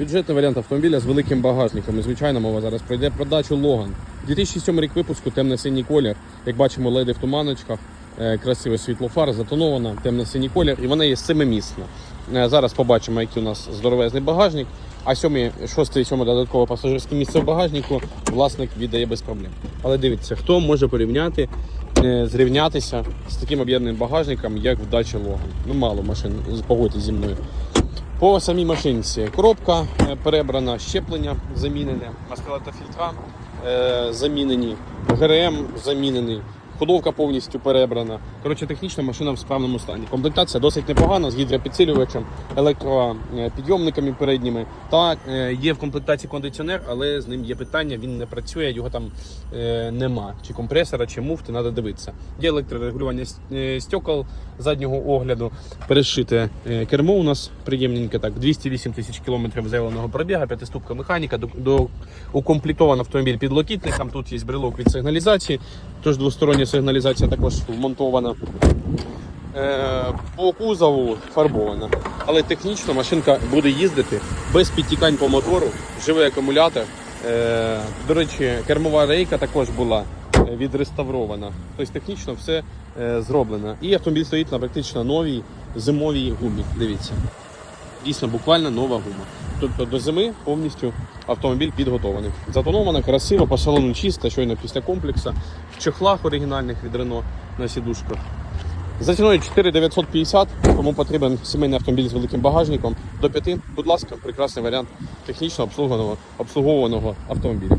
Бюджетний варіант автомобіля з великим багажником. І звичайно, мова зараз пройде продачу Логан. 2007 рік випуску, темно-синій колір. Як бачимо, леди в туманочках, е, красиве світло фар, затонована, темно-синій колір, і вона є семимісна. Е, Зараз побачимо, який у нас здоровезний багажник. А сьомий, шостий, і сьоме додаткове пасажирське місце в багажнику власник віддає без проблем. Але дивіться, хто може порівняти, е, зрівнятися з таким об'єднаним багажником, як в дачі Логан. Ну, мало машин, погодьтесь зі мною. По самій машинці. Коробка е, перебрана, щеплення замінене, маскалатофільтра фільтра. Замінені, ГРМ замінений, ходовка повністю перебрана. Коротше, технічна машина в справному стані. Комплектація досить непогана з гідропідсилювачем, електропідйомниками передніми. Та е, є в комплектації кондиціонер, але з ним є питання, він не працює, його там е, нема. Чи компресора, чи муфти, треба дивитися. Є електрорегулювання е, стекол заднього огляду, перешите кермо у нас приємненьке, так, 208 тисяч кілометрів заявленого пробіга, п'ятиступка механіка, до, до, укомплектований автомобіль підлокітником, тут є брелок від сигналізації, тож двостороння сигналізація також вмонтована. Е, по кузову фарбована. Але технічно машинка буде їздити без підтікань по мотору, живий акумулятор. Е, до речі, кермова рейка також була е, відреставрована. Тобто технічно все зроблено. І автомобіль стоїть на практично новій зимовій гумі. Дивіться. Дійсно, буквально нова гума. Тобто до зими повністю автомобіль підготований. Затонована, красиво, по салону чисто, щойно після комплексу. В чехлах оригінальних від Рено на сідушках. За ціною 4950, кому потрібен сімейний автомобіль з великим багажником, до 5, будь ласка, прекрасний варіант технічно обслугованого, обслуговуваного автомобіля.